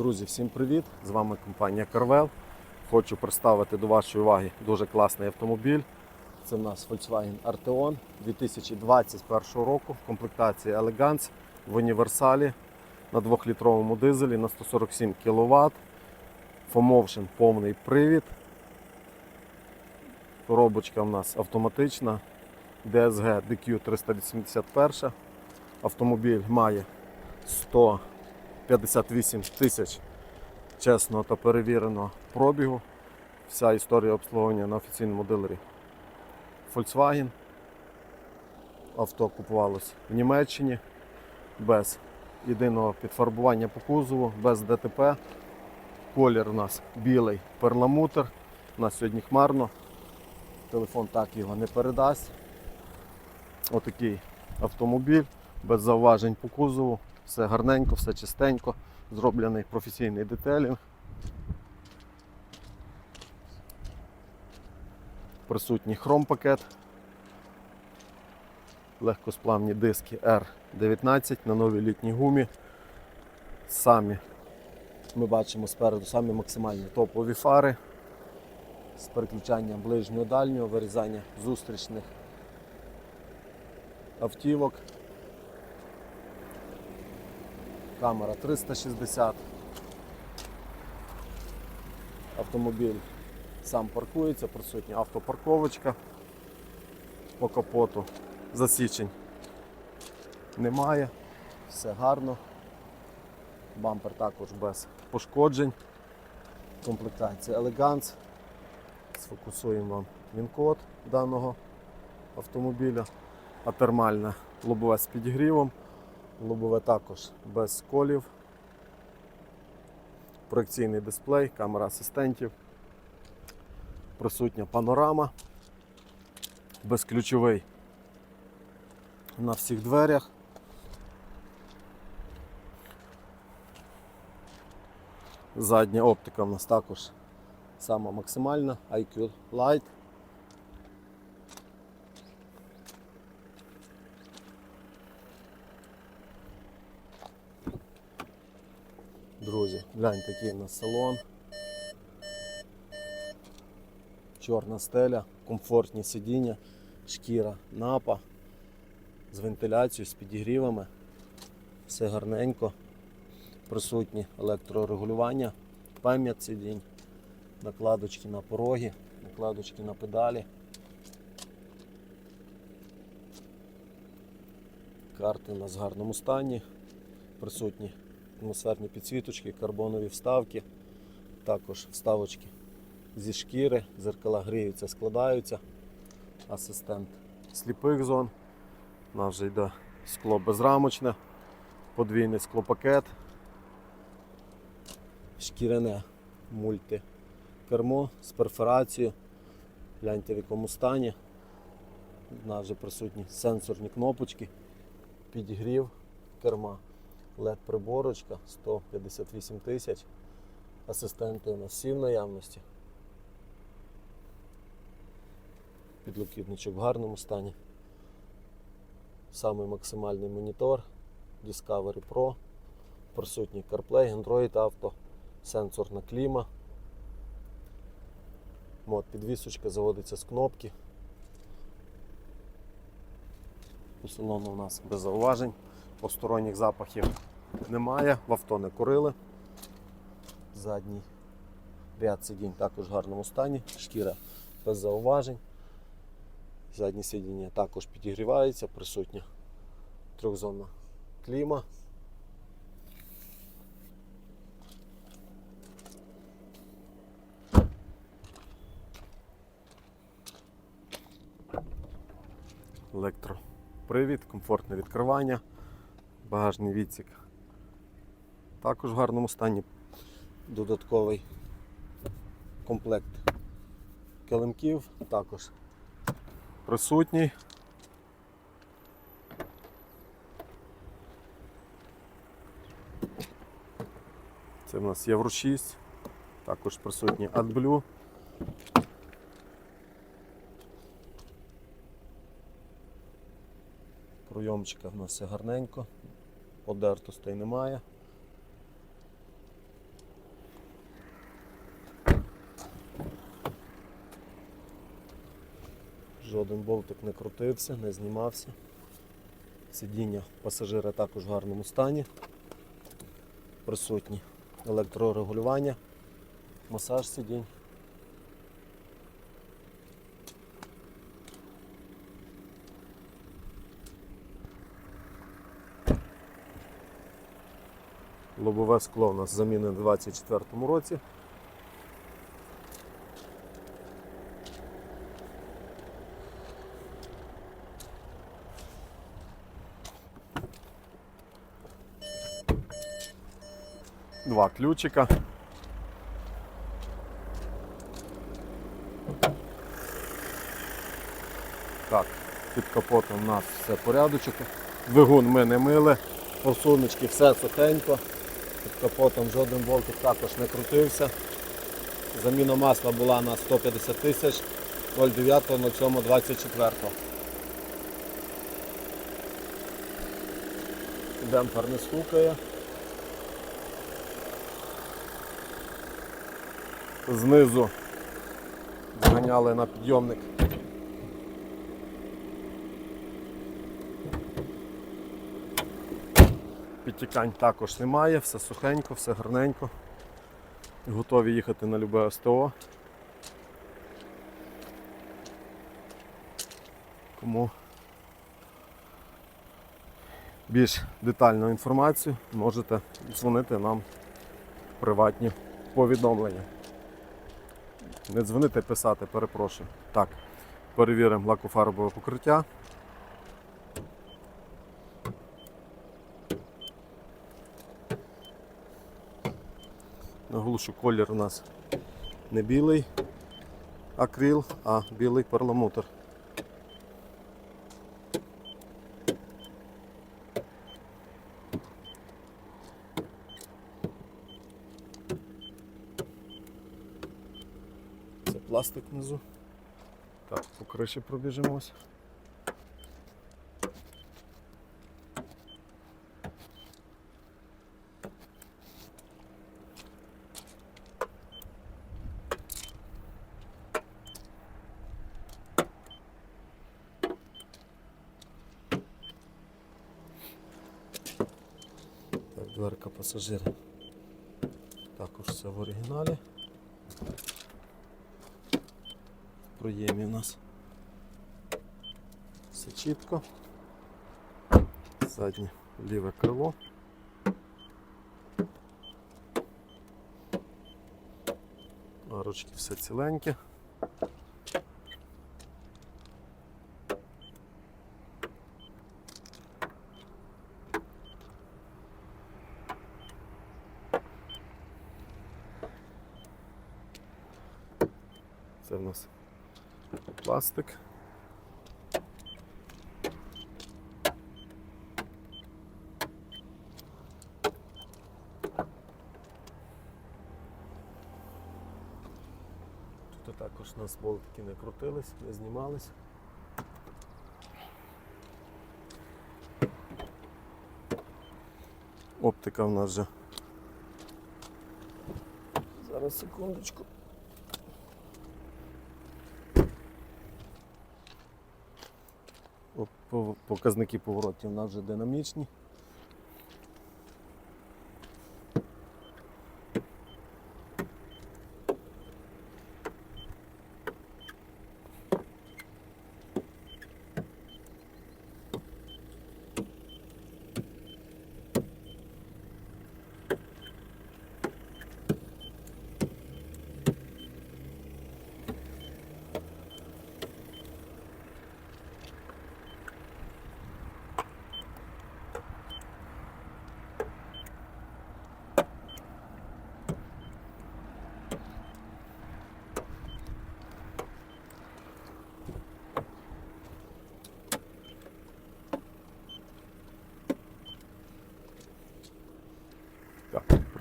Друзі, всім привіт! З вами компанія Carvel. Хочу представити до вашої уваги дуже класний автомобіль. Це в нас Volkswagen Arteon 2021 року в комплектації Elegance в універсалі на 2-літровому дизелі на 147 кВт. FOMotion повний привід. Коробочка в нас автоматична. DSG DQ 381. Автомобіль має 100 58 тисяч чесного та перевіреного пробігу. Вся історія обслуговування на офіційному дилері Volkswagen. Авто купувалось в Німеччині без єдиного підфарбування по кузову, без ДТП. Колір у нас білий перламутр. У нас сьогодні хмарно. Телефон так його не передасть. Отакий автомобіль без зауважень по кузову. Все гарненько, все чистенько, зроблений професійний детелінг. Присутній хром-пакет. Легкосплавні диски R19 на новій літній гумі. Самі ми бачимо спереду самі максимальні топові фари з переключанням ближнього дальнього, вирізання зустрічних автівок. Камера 360. Автомобіль сам паркується, присутня автопарковочка. По капоту засічень немає, все гарно. Бампер також без пошкоджень. Комплектація Elegance. Сфокусуємо вам він-код даного автомобіля. А термальне лобове з підігрівом. Лобове також без сколів. Проекційний дисплей, камера асистентів, присутня панорама, безключовий на всіх дверях. Задня оптика в нас також сама максимальна, IQ Light. Друзі, гляньте, який у нас салон. Чорна стеля, комфортні сидіння, шкіра напа з вентиляцією, з підігрівами. Все гарненько. Присутні електрорегулювання, пам'ять сидінь, накладочки на пороги, накладочки на педалі. Карти у нас в гарному стані. Присутні атмосферні підсвіточки, карбонові вставки, також вставочки зі шкіри, зеркала гріються, складаються. Асистент сліпих зон. У нас вже йде скло безрамочне, подвійний склопакет, шкіряне мультикермо з перфорацією. Гляньте в якому стані. У нас вже присутні сенсорні кнопочки, підігрів керма. Led приборочка 158 тисяч. Асистенти у нас всі в наявності. Підлокітничок в гарному стані. Самий максимальний монітор Discovery Pro. Присутній CarPlay, Android Auto, сенсорна кліма. Мод підвісочка заводиться з кнопки. По салону у нас без зауважень, посторонніх запахів немає, в авто не курили. Задній ряд сидінь також в гарному стані, шкіра без зауважень. Заднє сидіння також підігрівається, присутня трьохзонна кліма. Електропривід, комфортне відкривання, багажний відсік також в гарному стані. Додатковий комплект килимків також присутній. Це в нас Євро 6, також присутній AdBlue. Пройомчика в нас все гарненько, подертостей немає. Жоден болтик не крутився, не знімався. Сидіння пасажира також в гарному стані. Присутні електрорегулювання, масаж сидінь. Лобове скло у нас замінене у 2024 році. Два ключика. Так, під капотом у нас все порядочок. Двигун ми не мили, форсуночки все сухенько. Під капотом жоден болтик також не крутився. Заміна масла була на 150 тисяч 09 на цьому 24. Демпфер не стукає. Знизу зганяли на підйомник. Підтікань також немає, все сухенько, все гарненько. Готові їхати на любе СТО. Кому більш детальну інформацію можете дзвонити нам в приватні повідомлення. Не дзвонити, писати, перепрошую. Так, перевіримо лакофарбове покриття. Наголошу, колір у нас не білий акрил, а білий перламутр. Пластик внизу. Так, по криші пробіжимось. Так, дверка пасажира. Також все в оригіналі. В проємі у нас все чітко. Заднє ліве крило. Арочки все ціленькі. Це в нас пластик. Тут також у нас болтики не крутились, не знімались. Оптика в нас вже. Зараз секундочку. Показники поворотів у нас вже динамічні.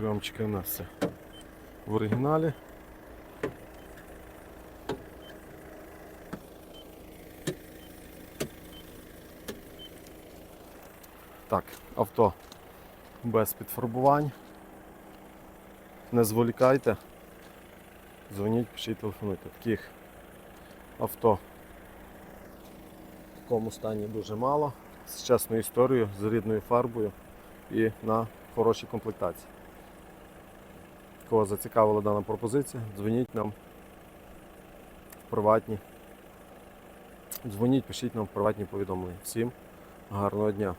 Прийомчики у нас в оригіналі. Так, авто без підфарбувань. Не зволікайте. Дзвоніть, пишіть, телефонуйте. Таких авто в такому стані дуже мало. З чесною історією, з рідною фарбою і на хорошій комплектації. Кого зацікавила дана пропозиція, дзвоніть нам в приватні. Дзвоніть, пишіть нам в приватні повідомлення. Всім гарного дня!